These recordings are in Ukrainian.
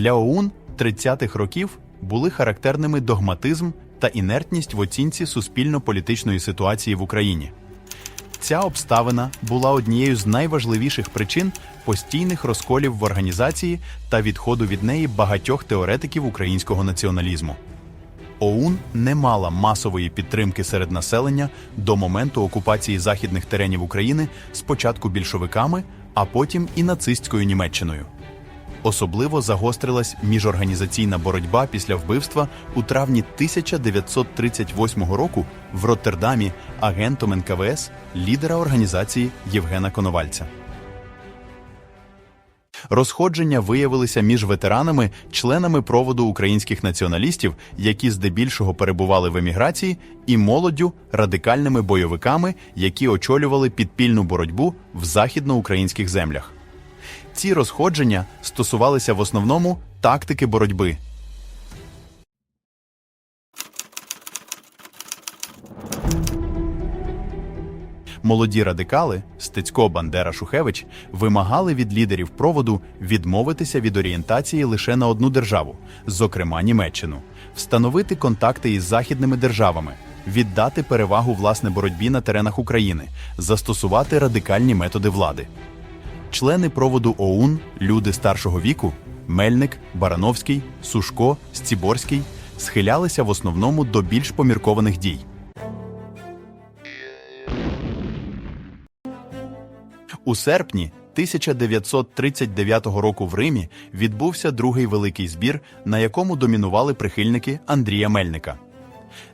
Для ОУН 30-х років були характерними догматизм та інертність в оцінці суспільно-політичної ситуації в Україні. Ця обставина була однією з найважливіших причин постійних розколів в організації та відходу від неї багатьох теоретиків українського націоналізму. ОУН не мала масової підтримки серед населення до моменту окупації західних теренів України спочатку більшовиками, а потім і нацистською Німеччиною. Особливо загострилась міжорганізаційна боротьба після вбивства у травні 1938 року в Роттердамі агентом НКВС лідера організації Євгена Коновальця. Розходження виявилися між ветеранами, членами проводу українських націоналістів, які здебільшого перебували в еміграції, і молоддю радикальними бойовиками, які очолювали підпільну боротьбу в західноукраїнських землях. Ці розходження стосувалися в основному тактики боротьби. Молоді радикали Стецько, Бандера, Шухевич вимагали від лідерів проводу відмовитися від орієнтації лише на одну державу, зокрема Німеччину, встановити контакти із західними державами, віддати перевагу власне боротьбі на теренах України, застосувати радикальні методи влади. Члени проводу ОУН, люди старшого віку, Мельник, Барановський, Сушко, Сціборський схилялися в основному до більш поміркованих дій. У серпні 1939 року в Римі відбувся другий великий збір, на якому домінували прихильники Андрія Мельника.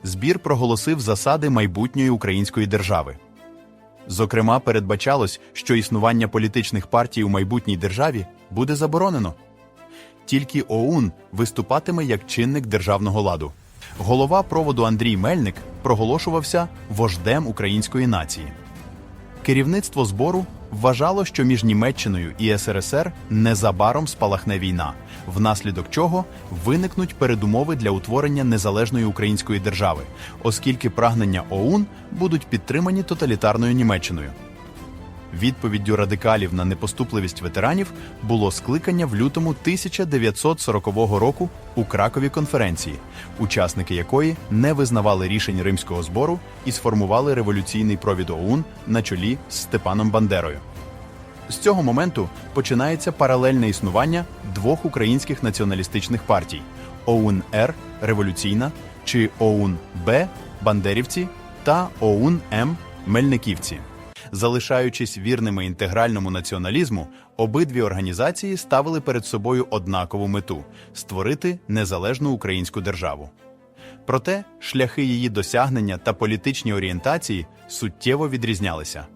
Збір проголосив засади майбутньої української держави. Зокрема, передбачалось, що існування політичних партій у майбутній державі буде заборонено. Тільки ОУН виступатиме як чинник державного ладу. Голова проводу Андрій Мельник проголошувався вождем української нації. Керівництво збору вважало, що між Німеччиною і СРСР незабаром спалахне війна, внаслідок чого виникнуть передумови для утворення незалежної української держави, оскільки прагнення ОУН будуть підтримані тоталітарною Німеччиною. Відповіддю радикалів на непоступливість ветеранів було скликання в лютому 1940 року у Кракові конференції, учасники якої не визнавали рішень римського збору і сформували революційний провід ОУН на чолі з Степаном Бандерою. З цього моменту починається паралельне існування двох українських націоналістичних партій: ОУН-Р Революційна чи ОУН-Б Бандерівці та ОУН-М Мельниківці. Залишаючись вірними інтегральному націоналізму, обидві організації ставили перед собою однакову мету створити незалежну українську державу. Проте шляхи її досягнення та політичні орієнтації суттєво відрізнялися.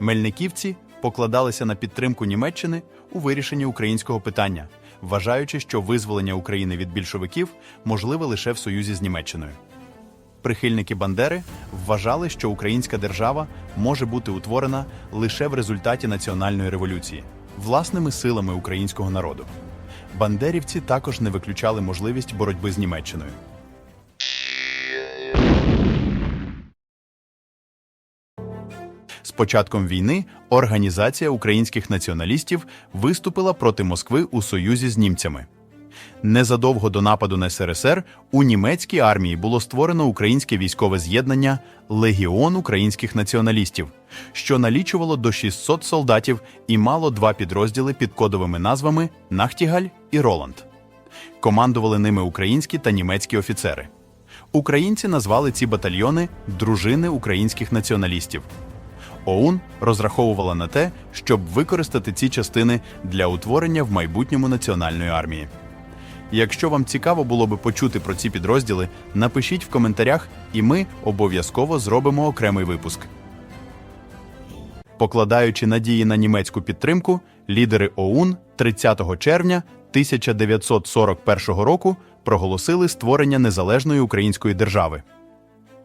Мельниківці покладалися на підтримку Німеччини у вирішенні українського питання, вважаючи, що визволення України від більшовиків можливе лише в союзі з Німеччиною. Прихильники Бандери вважали, що українська держава може бути утворена лише в результаті національної революції, власними силами українського народу. Бандерівці також не виключали можливість боротьби з Німеччиною. З початком війни Організація українських націоналістів виступила проти Москви у союзі з німцями. Незадовго до нападу на СРСР у німецькій армії було створено українське військове з'єднання Легіон українських націоналістів, що налічувало до 600 солдатів і мало два підрозділи під кодовими назвами Нахтігаль і Роланд. Командували ними українські та німецькі офіцери. Українці назвали ці батальйони дружини українських націоналістів. ОУН розраховувала на те, щоб використати ці частини для утворення в майбутньому національної армії. Якщо вам цікаво було би почути про ці підрозділи, напишіть в коментарях, і ми обов'язково зробимо окремий випуск. Покладаючи надії на німецьку підтримку, лідери ОУН 30 червня 1941 року проголосили створення незалежної української держави.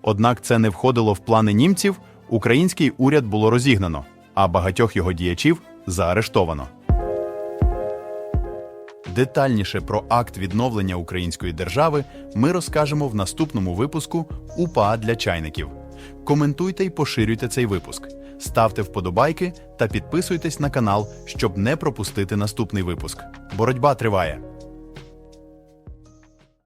Однак це не входило в плани німців, український уряд було розігнано, а багатьох його діячів заарештовано. Детальніше про акт відновлення української держави ми розкажемо в наступному випуску УПА для чайників. Коментуйте і поширюйте цей випуск, ставте вподобайки та підписуйтесь на канал, щоб не пропустити наступний випуск. Боротьба триває.